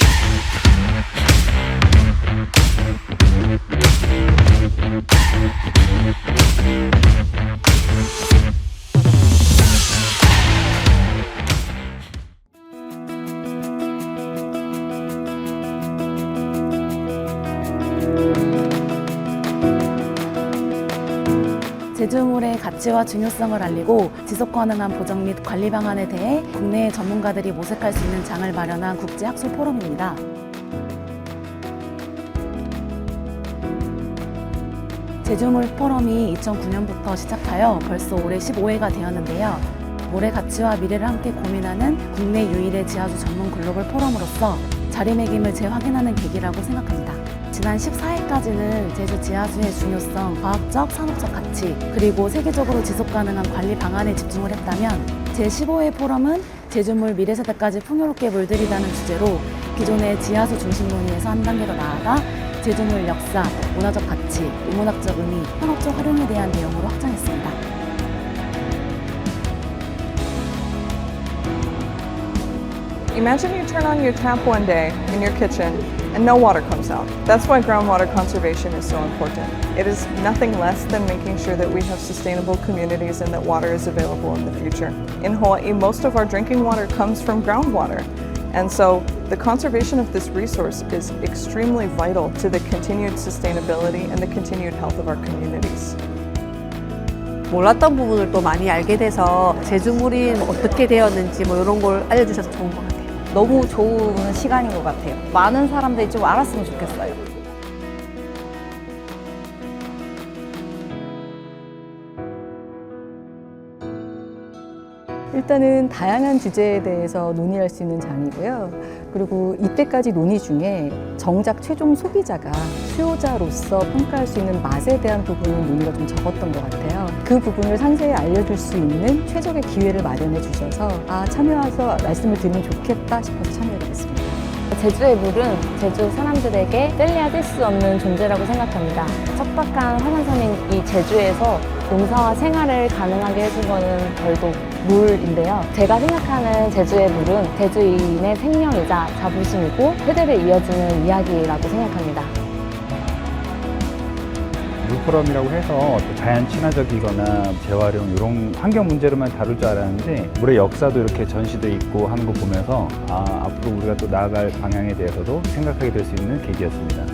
Música 제주물의 가치와 중요성을 알리고 지속 가능한 보정 및 관리 방안에 대해 국내의 전문가들이 모색할 수 있는 장을 마련한 국제 학술 포럼입니다. 제주물 포럼이 2009년부터 시작하여 벌써 올해 15회가 되었는데요. 물의 가치와 미래를 함께 고민하는 국내 유일의 지하수 전문 글로벌 포럼으로서 자리매김을 재확인하는 계기라고 생각합니다. 지난 14회까지는 제주 지하수의 중요성, 과학적, 산업적 가치, 그리고 세계적으로 지속 가능한 관리 방안에 집중을 했다면 제15회 포럼은 제주물 미래 세대까지 풍요롭게 물들이다는 주제로 기존의 지하수 중심 논의에서 한 단계 더 나아가 제주물 역사, 문화적 가치, 인문학적 의미, 현업적 활용에 대한 내용으로 확장했습니다. Imagine you turn on your tap one day in your kitchen and no water comes out. That's why groundwater conservation is so important. It is nothing less than making sure that we have sustainable communities and that water is available in the future. In Hawaii, most of our drinking water comes from groundwater. And so the conservation of this resource is extremely vital to the continued sustainability and the continued health of our communities. 몰랐던 부분을 또 많이 알게 돼서 제주물이 어떻게 되었는지 뭐 이런 걸 알려주셔서 좋은 것 같아요. 너무 좋은 시간인 것 같아요. 많은 사람들이 좀 알았으면 좋겠어요. 일단은 다양한 주제에 대해서 논의할 수 있는 장이고요. 그리고 이때까지 논의 중에 정작 최종 소비자가 수요자로서 평가할 수 있는 맛에 대한 부분은 논의가 좀 적었던 것 같아요. 그 부분을 상세히 알려줄 수 있는 최적의 기회를 마련해 주셔서 아 참여해서 말씀을 드리면 좋겠다 싶어서 참여하게 됐습니다. 제주의 물은 제주 사람들에게 뗄래야 뗄 수 없는 존재라고 생각합니다. 척박한 화산섬인 이 제주에서 농사와 생활을 가능하게 해준 거는 결국 물인데요. 제가 생각하는 제주의 물은 제주인의 생명이자 자부심이고 세대를 이어주는 이야기라고 생각합니다. 물포럼이라고 해서 또 자연 친화적이거나 재활용 이런 환경 문제로만 다룰 줄 알았는데 물의 역사도 이렇게 전시돼 있고 하는 거 보면서 아, 앞으로 우리가 또 나아갈 방향에 대해서도 생각하게 될 수 있는 계기였습니다.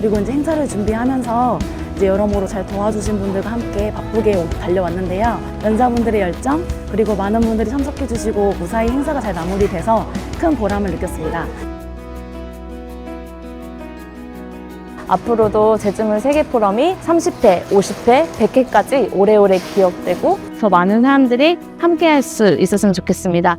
그리고 이제 행사를 준비하면서 이제 여러모로 잘 도와주신 분들과 함께 바쁘게 달려왔는데요. 연사분들의 열정, 그리고 많은 분들이 참석해주시고 무사히 행사가 잘 마무리돼서 큰 보람을 느꼈습니다. 앞으로도 제주물 세계 포럼이 30회, 50회, 100회까지 오래오래 기억되고 더 많은 사람들이 함께 할 수 있었으면 좋겠습니다.